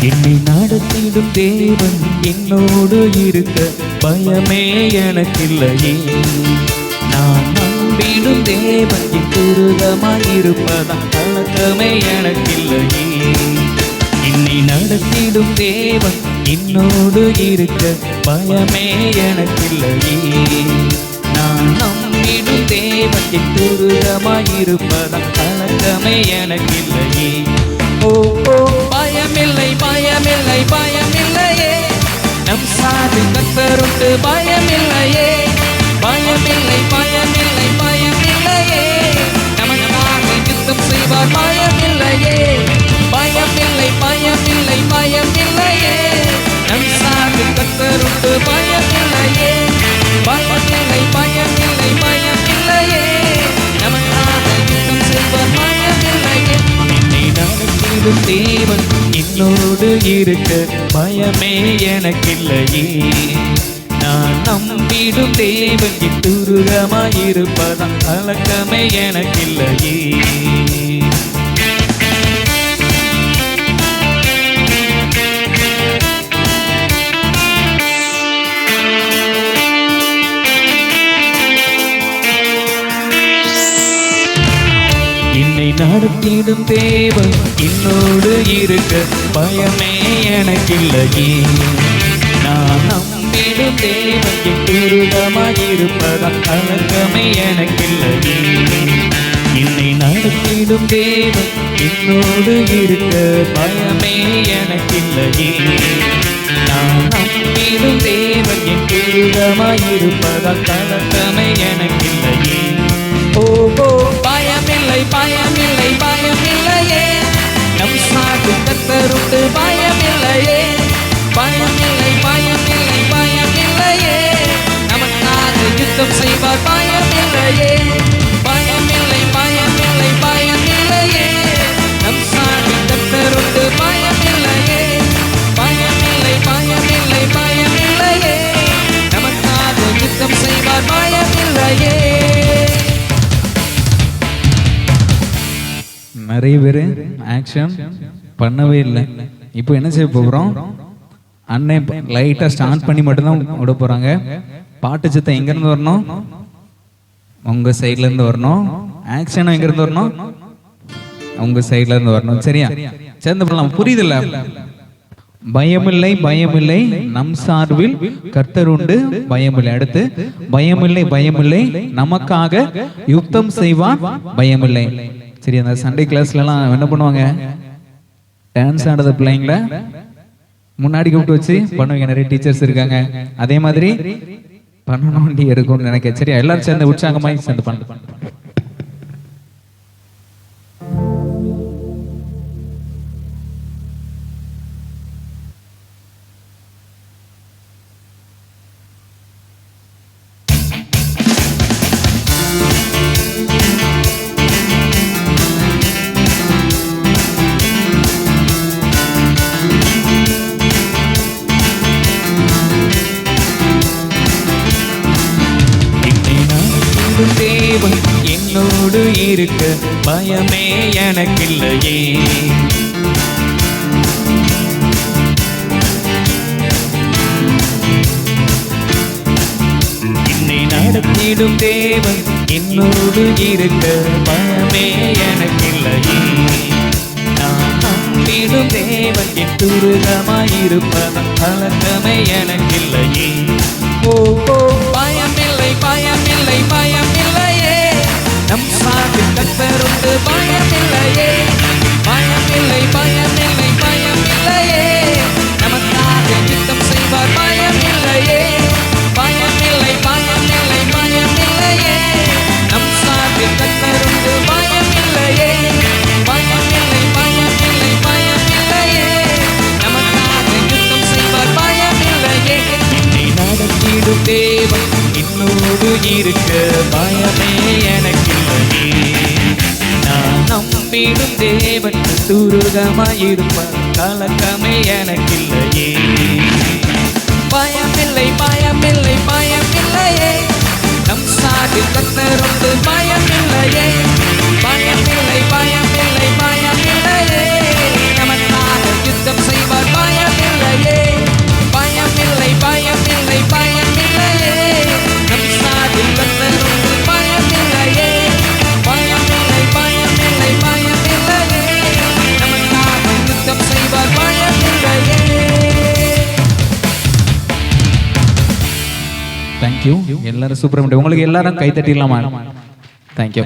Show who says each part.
Speaker 1: என்னை நடத்திடும் தேவன் என்னோடு இருக்க பயமே எனக்கில்லையே. நான் நம்பிடும் தேவன் என் பழக்கமே எனக்கில்லையே. என்னை நடத்திடும் தேவன் என்னோடு இருக்க பயமே எனக்கில்லையே. நான் நம்பிடும் தேவன் என் பழக்கமே எனக்கில்லையே. ஓ ஓ பயமில்லை பயமில்லை பயமில்லையே. நம் சாதி கத்தருண்டு பயம் நடத்திடும் தேவன் என்னோடு இருக்க பயமே எனக்கில்லையே. நான் நம்பிடும் தேவன் என் கலக்கமே எனக்கில்லையே. நடத்திடும் தேவன் என்னோடு இருக்க பயமே எனக்கில்லையே. நான் நம்பிடும் தேவன் என் துருகமாயிருப்பதா கலக்கமே எனக்கில்லையே. என்னை நடத்திடும் தேவன் என்னோடு இருக்க பயமே எனக்கில்லையே. நான் நம்பிடும் தேவன் என் துருகமாயிருப்பதா கலக்கமே எனக்கில்லையே. ஓ நமக்காக யுத்தம் செய்வார் பயமில்லையே. பயமில்லை பயமில்லை பயமில்லையே. நம் சாது கத்தருண்டு பயமில்லையே. பயமில்லை பயமில்லை பயமில்லையே. நமக்காக யுத்தம் செய்வார் பயமில்லையே.
Speaker 2: நிறைய பேர் ஆக்ஷன் பண்ணவே இல்லை. இப்போ என்ன செய்ய போகிறோம் அன்னை லைட்டாக ஸ்டார்ட் பண்ணி மட்டும்தான் விட போகிறாங்க பாட்டு சித்தம் எங்கேருந்து வரணும்? உங்கள் சைட்லேருந்து வரணும். ஆக்ஷனும் எங்கேருந்து வரணும்? உங்கள் சைட்லேருந்து வரணும். சரியா? சேர்ந்து பண்ணலாம் புரியுதுல்ல? பயமில்லை பயமில்லை. நம் சார்பில் கர்த்தர் உண்டு. பயமில்லை. அடுத்து பயமில்லை பயமில்லை. நமக்காக யுத்தம் செய்வான் பயமில்லை. சரி அந்த சண்டே கிளாஸ்லலாம் என்ன பண்ணுவாங்க? டான்ஸ் ஆடுறது பிள்ளைங்கள? முன்னாடி கூப்பிட்டு வச்சு பண்ணுவீங்க. நிறைய டீச்சர்ஸ் இருக்காங்க. அதே மாதிரி பண்ணணும் இருக்கும்னு நினைக்க. சரியா? எல்லாரும் சேர்ந்து உற்சாகமாக சேர்ந்து பண்ணு.
Speaker 1: தேவன் என்னோடு இருக்க பயமே எனக்கில்லையே. என்னை நடத்திடும் தேவன் என்னோடு இருக்க பயமே எனக்கில்லையே. நான் நம்பிடும் தேவன் என் துருகமாயிருப்பதன் கலக்கமே எனக்கில்லையே. ஓ நம் சாது கத்தருண்டு பயமில்லையே. பயமில்லை பயமில்லை பயமில்லையே. நமக்காக யுத்தம் செய்வார் பயமில்லையே. பயமில்லை பயமில்லை பயமில்லையே. நம் சாது கத்தருண்டு பயமில்லையே. பயமில்லை பயமில்லை பயமில்லையே. நமக்காக யுத்தம் செய்வார் பயமில்லையே. என்னை நடத்திடும் தேவன் என்னோடு இருக்க. பயமே எனக்கு நம்பிடும் தேவன் துருகமாயிருப்பான் கலக்கமே எனக்கில்லையே.
Speaker 2: தேங்க்யூ எல்லாரும் சூப்பராக உங்களுக்கு எல்லாரும் கை தட்டிடலாமா? தேங்க்யூ